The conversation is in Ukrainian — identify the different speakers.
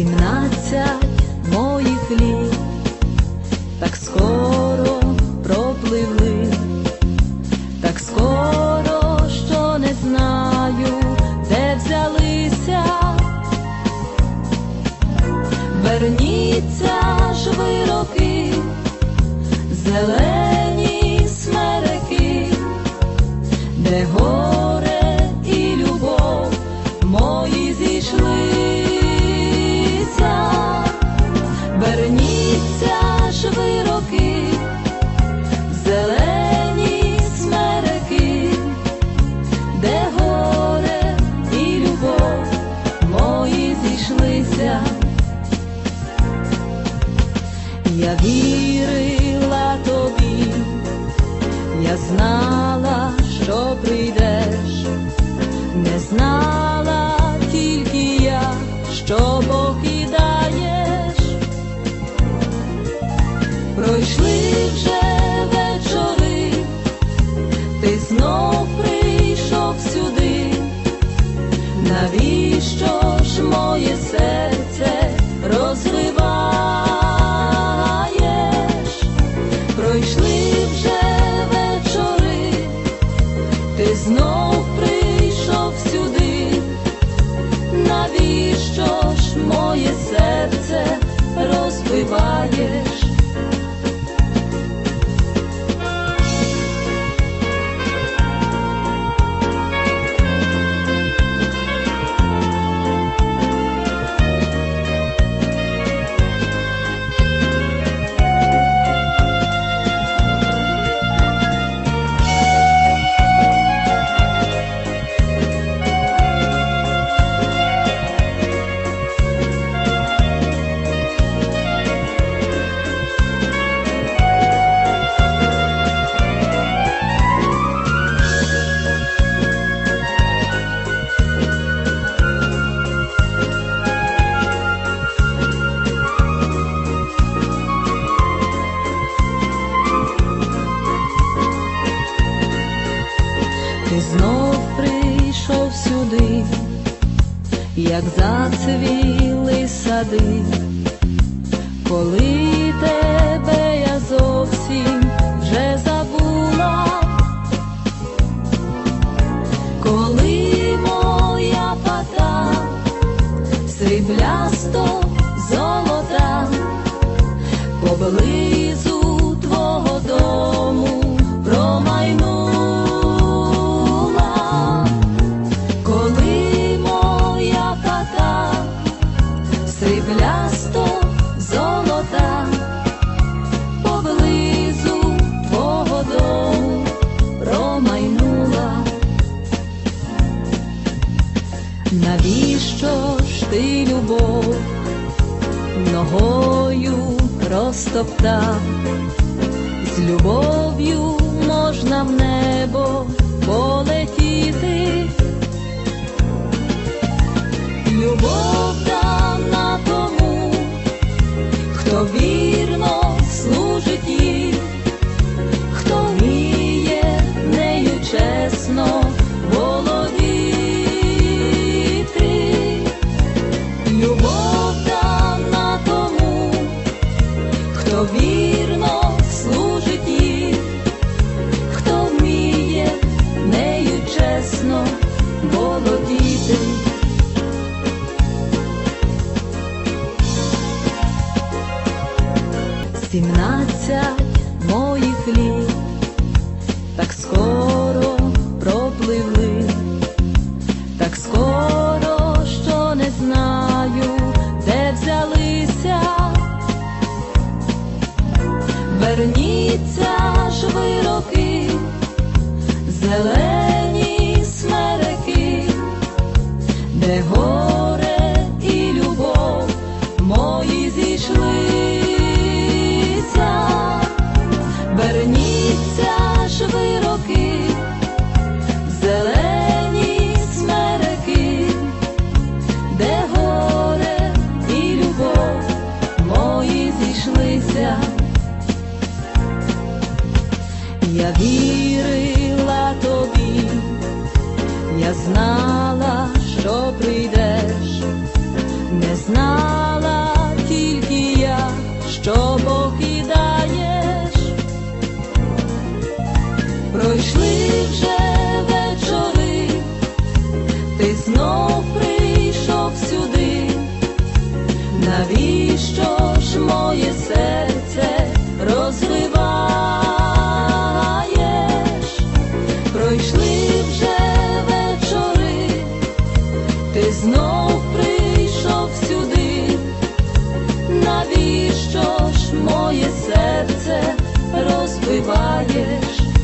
Speaker 1: Сімнадцять моїх літ так скоро пропливли, так скоро, що не знаю, де взялися. Верніться ж ви роки, зелені Я вірила тобі, я знала, що прийдеш, не знала тільки я, що покидаєш. Пройшли вже вечори, ти знов прийшов сюди. Навіщо ж моє серце як зацвіли сади, коли тебе я зовсім вже забула, коли моя пата сріблясто золота поблизу любов ногою розтоптав? З любов'ю можна в небо полетіти. Любов дана тому, хто вірно Верніться ж ви роки, зелені смереки, де горе і любов мої зійшлися. Я знала, що прийдеш, не знала тільки я, що покидаєш, пройшли вже вечори, ти знов прийшов сюди, навіщо ж моє серце? moje serce rozbywajesz